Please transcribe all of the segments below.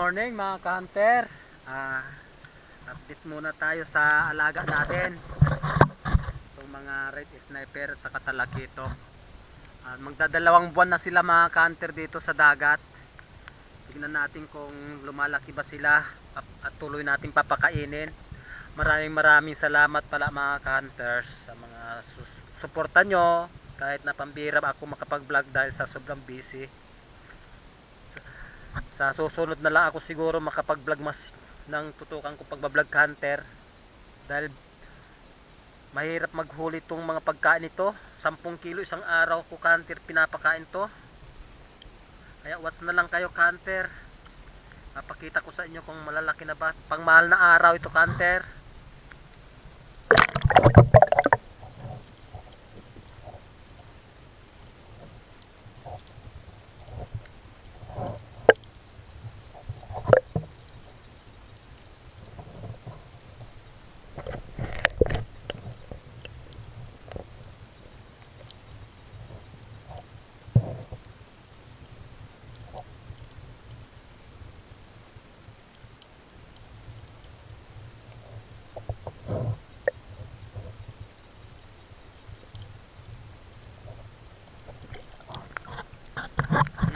morning mga ka-hunter. Ah, update muna tayo sa alaga natin. Itong mga red sniper at saka talakito. Ah, magdadalawang buwan na sila mga ka-hunter dito sa dagat. Tignan natin kung lumalaki ba sila at tuloy natin papakainin. Maraming maraming salamat pala mga ka-hunters sa mga suporta nyo. Kahit na pambira ako makapag-vlog dahil sa sobrang busy sa susunod na lang ako siguro makapag-vlog mas ng tutukan ko pagbablog hunter. Dahil mahirap maghuli tong mga pagkain ito 10 kilo isang araw ko hunter pinapakain to. Kaya watch na lang kayo hunter. Papakita ko sa inyo kung malalaki na ba pang mahal na araw ito hunter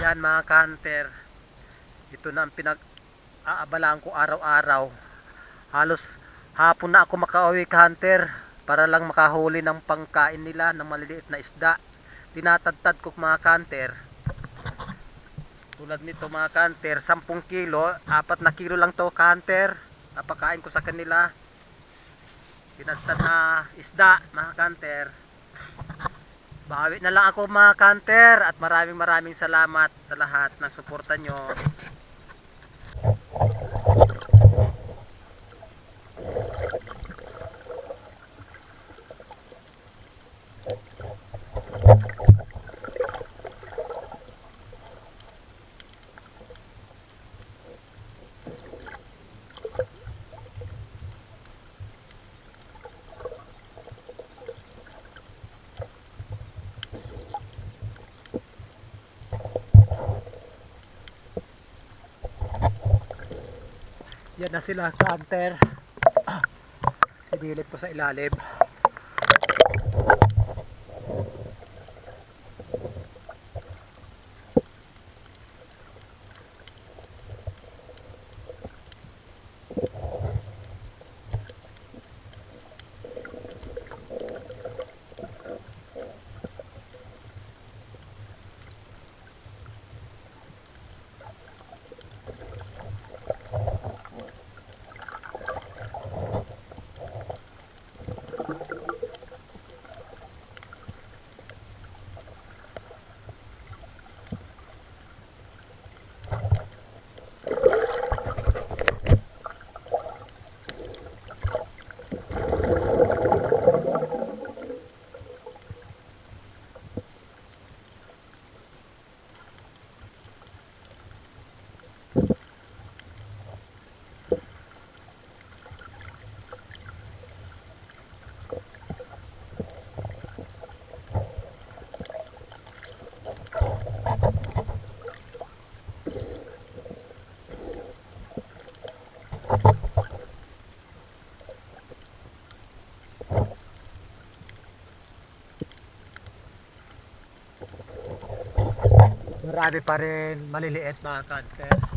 Yan mga hunter ito na ang pinag aabalaan ko araw-araw. Halos hapon na ako makauwi hunter para lang makahuli ng pangkain nila ng maliliit na isda. Tinatadtad ko mga hunter tulad nito mga hunter 10 kilo 4 na kilo lang to hunter napakain ko sa kanila. Tinatad na isda mga hunter Bawi na lang ako mga kanter at maraming maraming salamat sa lahat ng suporta nyo. Yan na sila kanter. Sinilip ko sa ilalim. Marami pa rin maliliit mga kanter.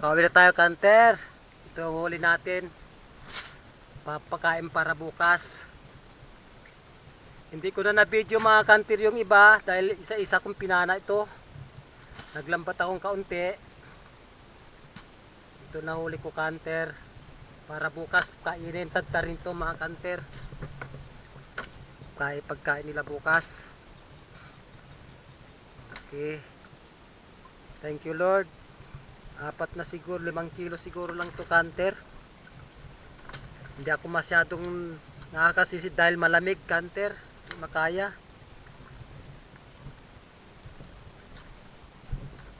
Kawin na tayo, Kanter. Ito ang huli natin. Papakain para bukas. Hindi ko na na-video mga kantir yung iba dahil isa-isa kong pinana ito. Naglambat akong kaunti. Ito na huli ko kanter. Para bukas kainin tagta rin to mga kanter. Kaya pagkain nila bukas. Okay. Thank you Lord. Apat na siguro, limang kilo siguro lang to kanter. Hindi ako masyadong nakakasisid dahil malamig. Hindi makaya.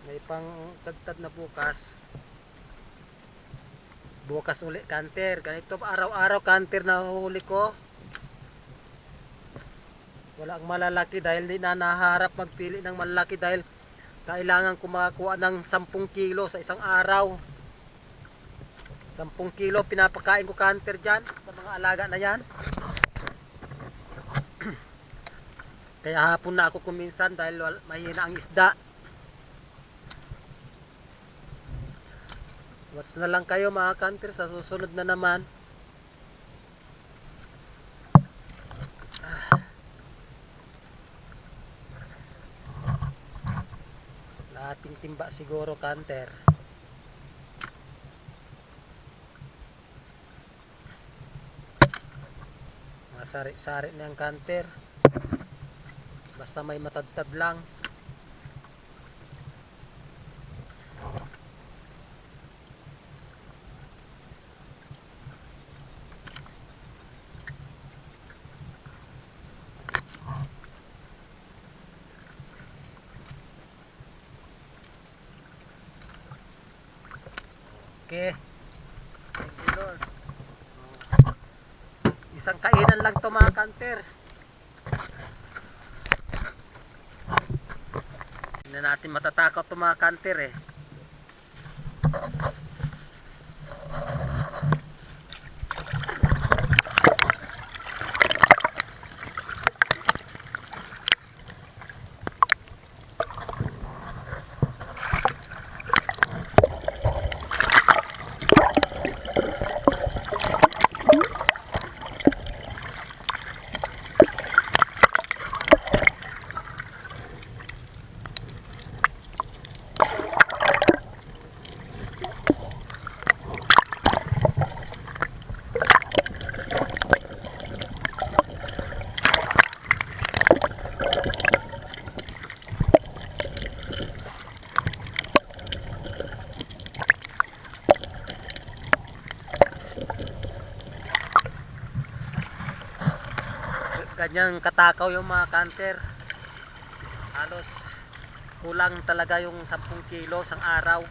May pang tagtad na bukas. Bukas uli kanter. Ganito araw-araw kanter na huli ko. Walang malalaki dahil hindi na naharap magpili ng malalaki dahil kailangan ko makakuha ng 10 kilo sa isang araw. 10 kilo pinapakain ko kanter dyan sa mga alaga na yan. Kaya hapon na ako kuminsan dahil mahina ang isda. Watch na lang kayo mga kanter sa susunod na naman. Lahating timba siguro kanter. Masari-sari na yung kanter. Basta may matadtad lang. Okay. Thank you Lord. Isang kainan lang to mga kanter. Hindi na natin matatakot to mga kanter eh. Ganyan katakaw yung mga kanter. Halos kulang talaga yung 10 kilo sang araw.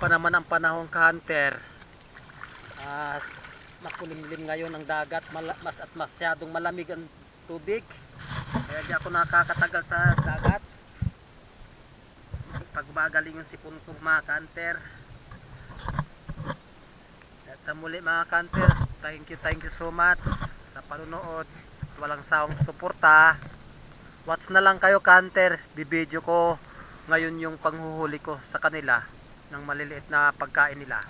Pa naman ang panahon ka-hunter. At makulimlim ngayon ang dagat, mas at masyadong malamig ang tubig. Kaya di ako nakakatagal sa dagat. Pag magaling yung sipon ko mga ka-hunter. At sa muli mga ka-hunter, thank you, thank you so much sa panunood. Walang sawang suporta. Watch na lang kayo ka-hunter. Bibidyo ko ngayon yung panghuhuli ko sa kanila ng maliliit na pagkain nila.